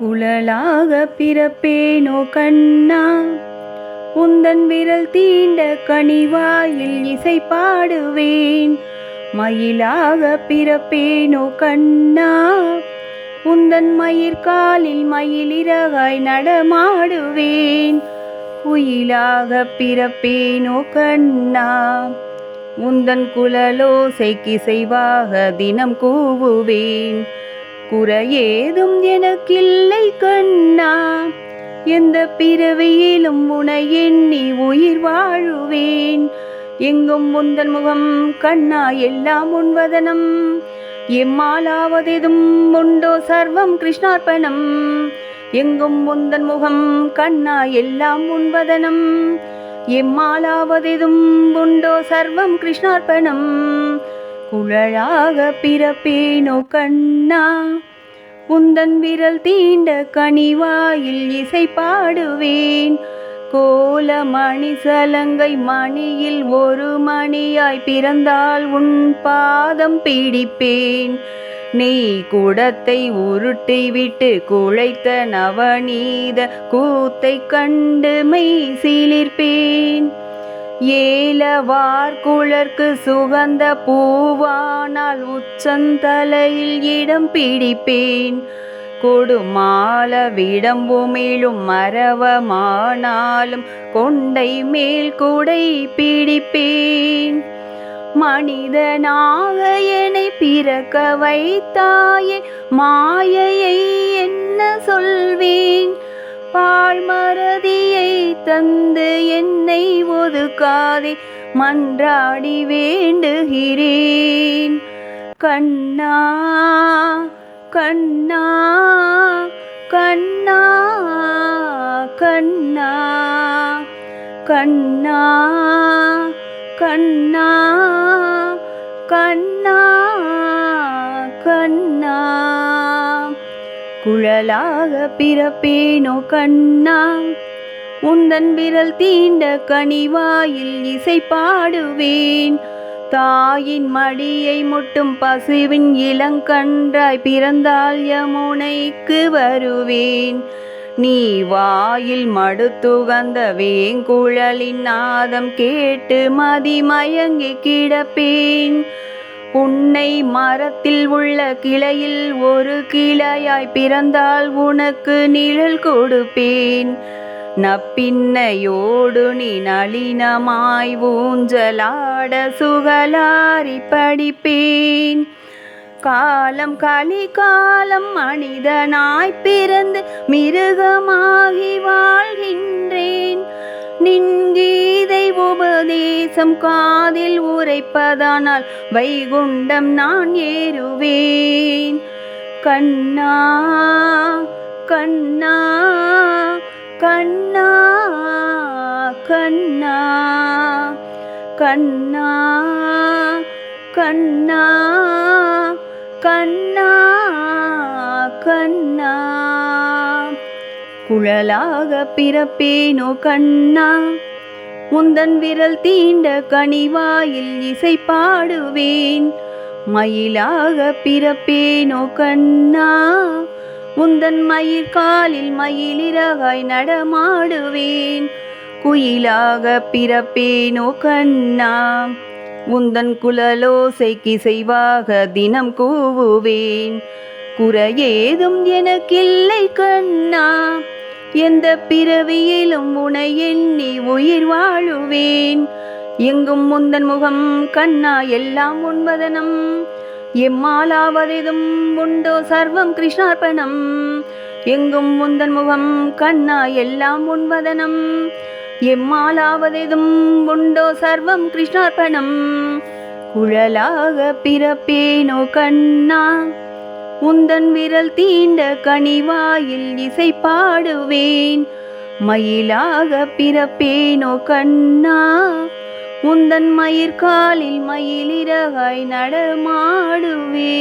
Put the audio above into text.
குழலாக பிறப்பேனோ கண்ணா? உந்தன் விரல் தீண்ட கனிவாயில் இசை பாடுவேன். மயிலாக பிறப்பேனோ கண்ணா? உந்தன் மயிர்காலில் மயிலிறகாய் நடமாடுவேன். குயிலாக பிறப்பேனோ கண்ணா? உந்தன் குழலோசைக்கு தினம் கூவுவேன். குறையேதும் எனக்கில்லை கண்ணா. எந்த பிறவியிலும் உனை எண்ணி உயிர் வாழுவேன். எங்கும் முந்தன் முகம் கண்ணா எல்லாம் உன்வதனம் எம்மாலாவதெதும் உண்டோ சர்வம் கிருஷ்ணார்ப்பணம். எங்கும் முந்தன் முகம் கண்ணா எல்லாம் உன்வதனம் எம்மாலாவதெதும் உண்டோ சர்வம் கிருஷ்ணார்ப்பணம். குழலாக பிறப்பேனோ கண்ணா? உந்தன் விரல் தீண்ட கனிவாயில் இசை பாடுவேன். கோல மணி சலங்கை மணியில் ஒரு மணியாய் பிறந்தால் உன் பாதம் பிடிப்பேன். நெய் குடத்தை உருட்டி விட்டு குழைத்த நவநீத கூத்தை கண்டு மெய் சீலிர்ப்பேன். ஏலவார்குளர்க்கு சுகந்த பூவானால் உச்சந்தலையில் இடம் பிடிப்பேன். கொடுமால விடம்புமிழும் மரவமானாலும் கொண்டை மேல் குடை பிடிப்பேன். மனிதனாக என்னை பிறக்க வைத்தாயே மாயையை என்ன சொல்வேன்? பாழ்மறதியை தந்து என்னை ஒதுக்காதே மன்றாடி வேண்டுகிறேன். கண்ணா கண்ணா கண்ணா கண்ணா கண்ணா கண்ணா கண்ணா கண்ணா. குழலாக பிறப்பேனோ கண்ணா உந்தன் விரல் தீண்ட கனிவாயில் இசை பாடுவேன் தாயின் மடியை முட்டும் பசுவின் இளங்கன்றாய் பிறந்தால் யமுனைக்கு வருவேன். நீ வாயில் மடுத்துகந்த வேங்குழலின் நாதம் கேட்டு மதிமயங்கி கிடப்பேன். உன்னை மரத்தில் உள்ள கிளையில் ஒரு கிளையாய் பிறந்தால் உனக்கு நிழல் கொடுப்பேன். நப்பின்னையோடு நீ நளினமாய் ஊஞ்சலாட சுகலாரி படிப்பேன். காலம் கலி காலம் மனிதனாய் பிறந்து மிருகமாகி வாழ்கின்றேன். நின்கீதை உபதேசம் காதில் உரைப்பதானால் வைகுண்டம் நான் ஏறுவேன். கண்ணா கண்ணா கண்ணா கண்ணா கண்ணா கண்ணா கண்ணா கண்ணா. குழலாக பிறப்பேனோ கண்ணா உந்தன் விரல் தீண்ட கனிவாயில் இசை பாடுவேன். மயிலாக பிறப்பேனோ கண்ணா உந்தன் மயிர் காலில் மயிலிறகாய் நடமாடுவேன். குயிலாக பிறப்பேனோ கண்ணா உந்தன் குழலோசைக்கு செய்வாக தினம் கூவுவேன். குறையேதும் எனக்கில்லை கண்ணா எந்த பிறவியிலும் உனை எண்ணி உயிர் வாழுவேன். எங்கும் முந்தன் முகம் கண்ணா எல்லாம் உண்பதனம் எம்மாலாவதிதும் உண்டோ சர்வம் கிருஷ்ணார்ப்பணம். எங்கும் முந்தன் முகம் கண்ணா எல்லாம் உன்வதனம் எம்மாலாவதிதும் உண்டோ சர்வம் கிருஷ்ணார்ப்பணம். குழலாக பிறப்பேனோ கண்ணா. உந்தன் விரல் தீண்ட கனிவாயில் இசை பாடுவேன் மயிலாக பிறப்பேனோ கண்ணா. உந்தன் மயிர்காலில் மயிலிறகாய் நடமாடுவே.